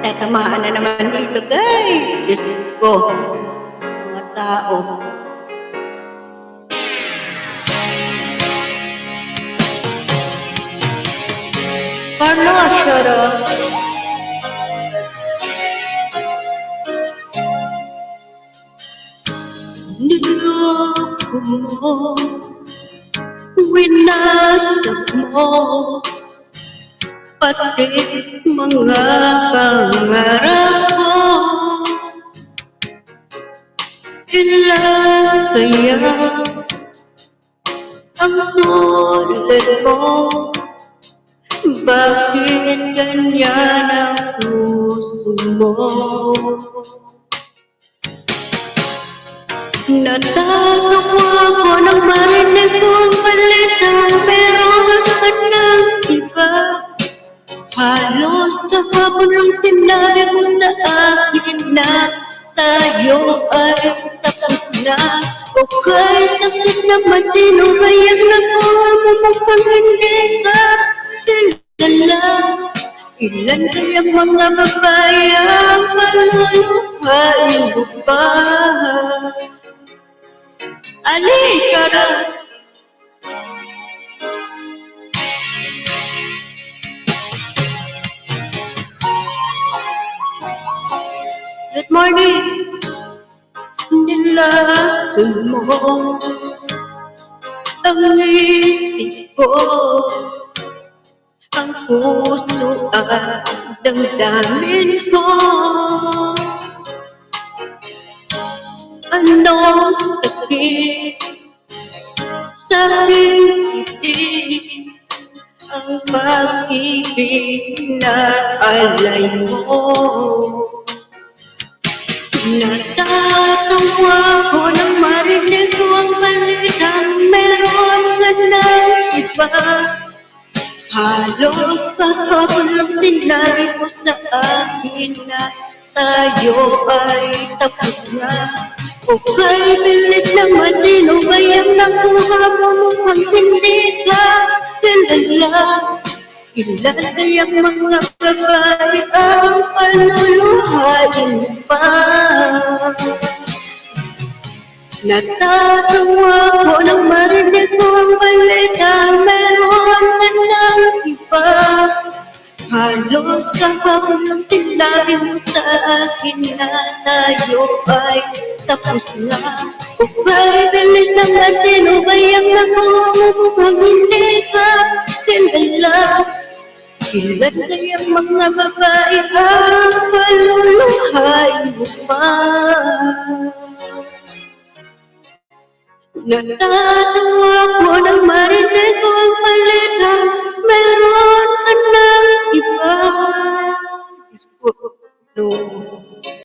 Tatamaan na naman dito, guys. Diyos ko. Mga tao. Carlo, shut up. Niloko mo, winasap mo, pati mga pangarap mo. Ilan kaya ang tulad mo? Bakit ganyan ang puso mo? Natatawa ko nang marinig Halos sa hapon lang tinay mo sa akin na Tayo ay tapos na O kay sakit na matino Bayang nakuha mo mukhang hindi ka kilala Ilan kaya mga babae ang maluluhain mo pa? Alika na! Good morning! Nilasan mo ang isip ko ang puso at damdamin ko. Anong sakit sa aking ang pag-ibig na alay mo Natatawa ko nang marinig ko ang balitang meron ka ng iba Halos kahapon lang sinabi mo sa akin na tayo ay tapos na O kay bilis naman sino ba yung nakuha mo mukhang hindi ka kilala Ilan kayang mga babae ang paluluhain pa. Natatawa ko nang marinig ko ang balita Meron ka ng iba. Halos kahapon lang tinabi mo sa akin na tayo ay tapos na. O kay bilis naman sino ba yung nakuha mo mukhang hindi ka kilala Ilan kayang mga babae ang paluluhain mo pa Natatawa ko nang marinig ang balita Meron ka ng iba. Diyos ko, no.